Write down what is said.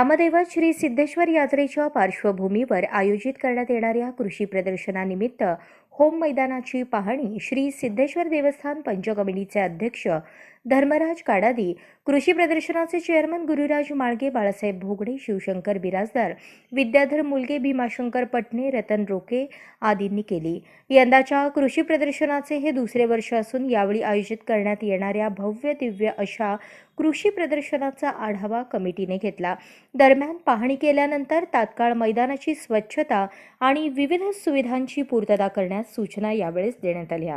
ग्रामदैवत श्री सिद्धेश्वर यात्रेच्या पार्श्वभूमीवर आयोजित करण्यात येणाऱ्या कृषी प्रदर्शनानिमित्त होम मैदानाची पाहणी श्री सिद्धेश्वर देवस्थान पंचकमिटीचे अध्यक्ष धर्मराज काडादी कृषी प्रदर्शनाचे चेअरमन गुरुराज माळगे बाळासाहेब भोगडे शिवशंकर बिराजदार विद्याधर मुलगे भीमाशंकर पटणे रतन रोके आदींनी केली. यंदाच्या कृषी प्रदर्शनाचे हे दुसरे वर्ष असून यावेळी आयोजित करण्यात येणाऱ्या भव्य दिव्य अशा कृषी प्रदर्शनाचा आढावा कमिटीने घेतला. दरम्यान पाहणी केल्यानंतर तात्काळ मैदानाची स्वच्छता आणि विविध सुविधांची पूर्तता करण्यास सूचना यावेळेस देण्यात आल्या.